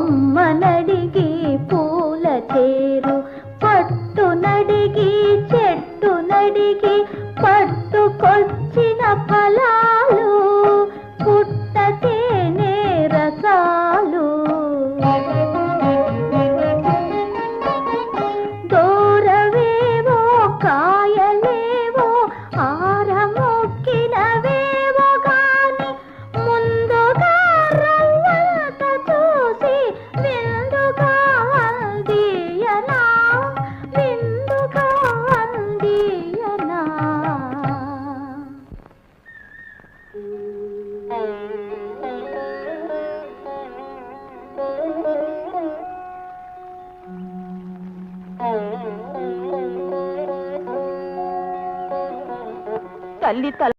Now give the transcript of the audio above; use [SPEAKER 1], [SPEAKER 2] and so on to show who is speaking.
[SPEAKER 1] కొమ్మనడిగి పూల తేరు పట్టునడిగి చెట్టునడిగి పట్టుకొచ్చిన ఫలాలు పుట్టతేనే రసాలు. దూరవేమో కా
[SPEAKER 2] తల్లి తల